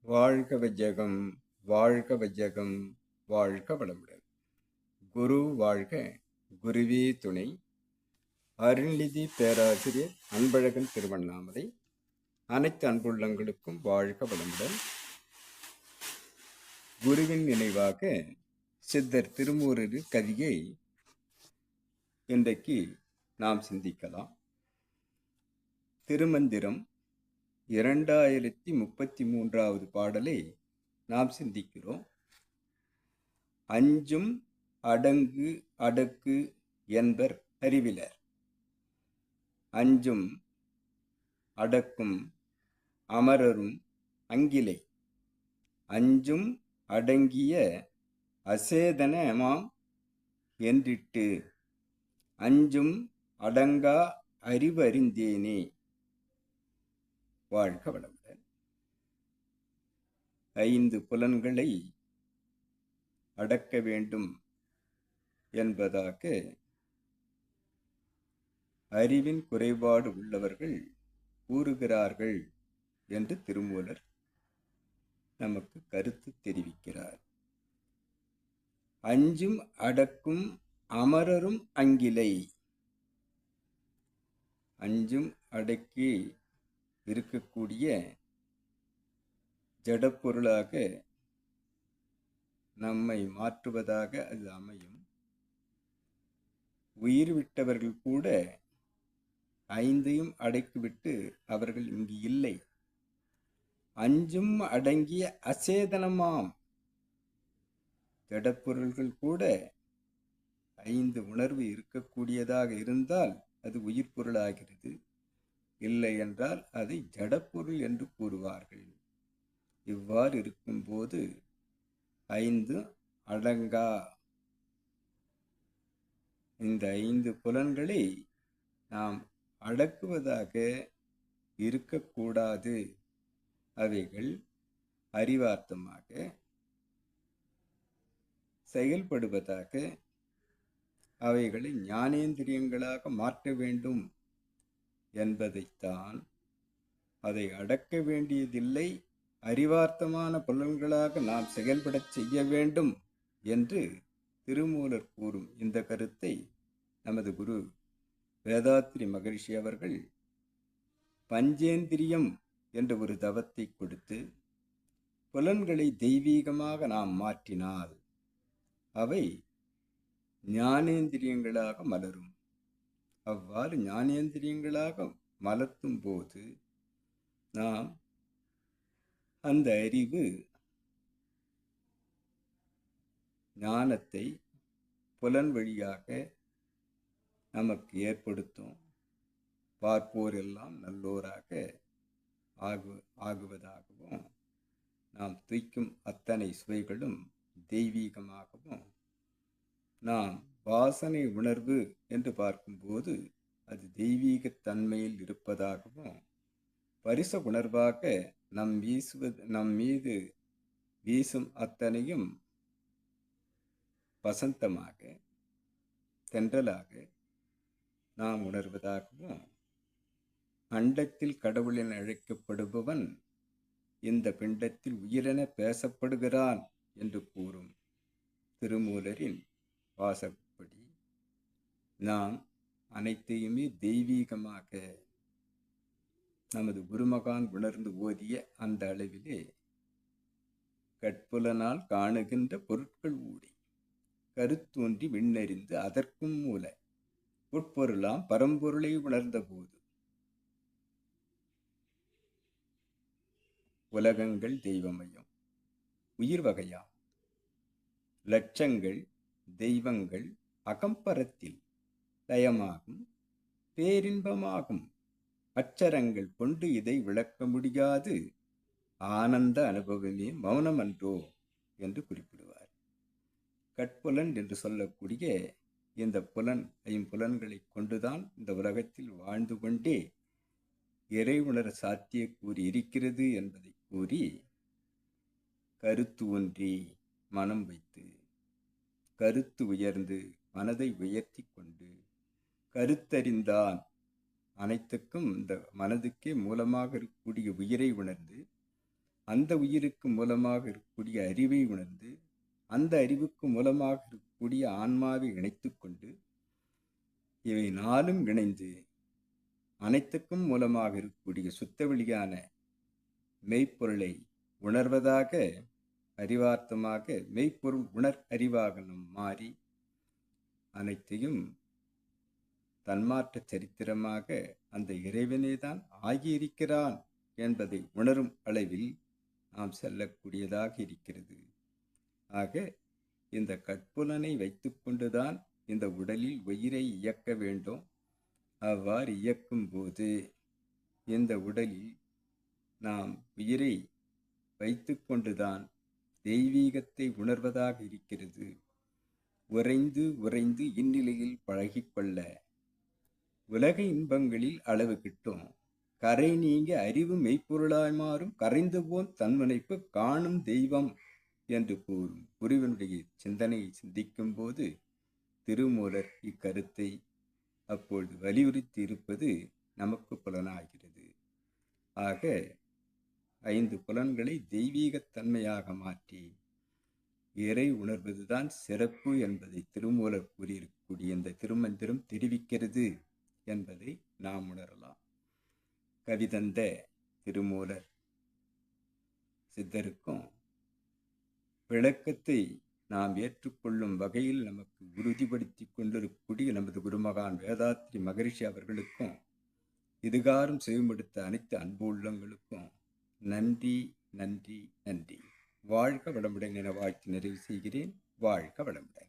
வாழ்க விஜயகம் வாழ்க விஜயகம் வாழ்க வளமுடன். குரு வாழ்க குருவே துணை. அருள்நிதி பேராசிரியர் அன்பழகன் திருவண்ணாமலை. அனைத்து அன்புள்ளங்களுக்கும் வாழ்க வளமுடன். குருவின் நினைவாக சித்தர் திருமூரரு கவியை இன்றைக்கு நாம் சிந்திக்கலாம். திருமந்திரம் இரண்டாயிரத்தி முப்பத்தி மூன்றாவது பாடலை நாம் சிந்திக்கிறோம். அஞ்சும் அடங்கு அடக்கு என்பர் அறிவிலர். அஞ்சும் அடக்கும் அமரரும் அங்கிலை. அஞ்சும் அடங்கிய அசேதனமாம் என்றிட்டு அஞ்சும் அடங்கா அறிவறிந்தேனே. வாழ்க வளமுடன். ஐந்து புலன்களை அடக்க வேண்டும் என்பதாக அறிவின் குறைபாடு உள்ளவர்கள் கூறுகிறார்கள் என்று திருமூலர் நமக்கு கருத்து தெரிவிக்கிறார். அஞ்சும் அடக்கும் அமரரும் அங்கிலை. அஞ்சும் அடக்கி இருக்கக்கூடிய ஜடப்பொருளாக நம்மை மாற்றுவதாக அது அமையும். உயிர் விட்டவர்கள் கூட ஐந்தையும் அடைத்துவிட்டு அவர்கள் இங்கு இல்லை. அஞ்சும் அடங்கிய அசேதனமாம். ஜடப்பொருள்கள் கூட ஐந்து உணர்வு இருக்கக்கூடியதாக இருந்தால் அது உயிர் பொருளாகிறது இல்லை என்றால் அதை ஜடப்பொருள் என்று கூறுவார்கள். இவ்வாறு இருக்கும்போது ஐந்து அடங்கா. இந்த ஐந்து புலன்களை நாம் அடக்குவதாக இருக்கக்கூடாது. அவைகள் அறிவார்த்தமாக செயல்படுவதாக அவைகளை ஞானேந்திரியங்களாக மாற்ற வேண்டும். என்பதைத்தான் அதை அடக்க வேண்டியதில்லை. அறிவார்த்தமான புலன்களாக நாம் செயல்படச் செய்ய வேண்டும் என்று திருமூலர் கூறும் இந்த கருத்தை நமது குரு வேதாத்ரி மகரிஷி அவர்கள் பஞ்சேந்திரியம் என்ற ஒரு தவத்தை கொடுத்து புலன்களை தெய்வீகமாக நாம் மாற்றினால் அவை ஞானேந்திரியங்களாக மலரும். அவ்வாறு ஞானேந்திரியங்களாக மலர்த்தும் போது நாம் அந்த அறிவு ஞானத்தை புலன் வழியாக நமக்கு ஏற்படுத்தும். பார்ப்போரெல்லாம் நல்லோராக ஆகு ஆகுவதாகவும் நாம் துய்க்கும் அத்தனை சுவைகளும் தெய்வீகமாகவும் நாம் வாசனை உணர்வு என்று பார்க்கும்போது அது தெய்வீக தன்மையில் இருப்பதாகவும் பரிச உணர்வாக நம் வீசுவது நம் மீது வீசும் அத்தனையும் வசந்தமாக தென்றலாக நாம் உணர்வதாகவும் அண்டத்தில் கடவுளென அழைக்கப்படுபவன் இந்த பிண்டத்தில் உயிரென பேசப்படுகிறான் என்று கூறும் திருமூலரின் வாசகம். நாம் அனைத்தையுமே தெய்வீகமாக நமது குருமகான் உணர்ந்து ஓதிய அந்த அளவிலே கற்புலனால் காணுகின்ற பொருட்கள் ஊடி கருத்தோன்றி விண்ணறிந்து அதற்கும் மூல உட்பொருளாம் பரம்பொருளை உணர்ந்த போது உலகங்கள் தெய்வமயம் உயிர் வகையாம். லட்சங்கள் தெய்வங்கள் அகம்பரத்தில் லயமாகும் பேரின்பமாகும். அச்சரங்கள் கொண்டு இதை விளக்க முடியாது. ஆனந்த அனுபவமே மௌனமன்றோ என்று குறிப்பிடுவார். கட்புலன் என்று சொல்லக்கூடிய இந்த புலன் ஐம்புலன்களை கொண்டுதான் இந்த உலகத்தில் வாழ்ந்து கொண்டே இறை உணர சாத்திய கூறி இருக்கிறது என்பதை கூறி கருத்து ஒன்றி மனம் வைத்து கருத்து உயர்ந்து மனதை உயர்த்தி கொண்டு கருத்தறிந்தான். அனைத்துக்கும் இந்த மனதுக்கே மூலமாக இருக்கக்கூடிய உயிரை உணர்ந்து அந்த உயிருக்கு மூலமாக இருக்கக்கூடிய அறிவை உணர்ந்து அந்த அறிவுக்கு மூலமாக இருக்கக்கூடிய ஆன்மாவை இணைத்து கொண்டு இவை நாளும் இணைந்து அனைத்துக்கும் மூலமாக இருக்கக்கூடிய சுத்தவெளியான மெய்ப்பொருளை உணர்வதாக அறிவார்த்தமாக மெய்ப்பொருள் உணர் அறிவாக நம் மாறி அனைத்தையும் தன்மாற்ற சரித்திரமாக அந்த இறைவனே தான் ஆகியிருக்கிறான் என்பதை உணரும் அளவில் நாம் செல்லக்கூடியதாக இருக்கிறது. ஆக இந்த கற்புலனை வைத்துக்கொண்டுதான் இந்த உடலில் உயிரை இயக்க வேண்டும். அவ்வாறு இயக்கும் போது இந்த உடலில் நாம் உயிரை வைத்துக்கொண்டுதான் தெய்வீகத்தை உணர்வதாக இருக்கிறது. உறைந்து உறைந்து இந்நிலையில் பழகிக்கொள்ள உலக இன்பங்களில் அளவு கிட்டும். கரை நீங்க அறிவு மெய்ப்பொருளாய் மாறும். கரைந்து போன் தன்மனைப்பு காணும் தெய்வம் என்று கூறும். குருவனுடைய சிந்தனையை சிந்திக்கும் போது திருமூலர் இக்கருத்தை அப்பொழுது வலியுறுத்தி இருப்பது நமக்கு புலனாகிறது. ஆக ஐந்து புலன்களை தெய்வீகத்தன்மையாக மாற்றி இறை உணர்வதுதான் சிறப்பு என்பதை திருமூலர் கூறியிருக்கக்கூடிய இந்த திருமந்திரம் தெரிவிக்கிறது. என்பதை நாம் உணரலாம். கவிதந்த திருமூலர் சித்தருக்கும் விளக்கத்தை நாம் ஏற்றுக்கொள்ளும் வகையில் நமக்கு உறுதிப்படுத்தி கொண்டிருக்கக்கூடிய நமது குருமகான் வேதாத்ரி மகரிஷி அவர்களுக்கும் இதுகாரும் செவிமடுத்த அனைத்து அன்பு உள்ளங்களுக்கும் நன்றி நன்றி நன்றி. வாழ்க வளமுடன் என வாழ்த்து நிறைவு செய்கிறேன். வாழ்க வளமுடன்.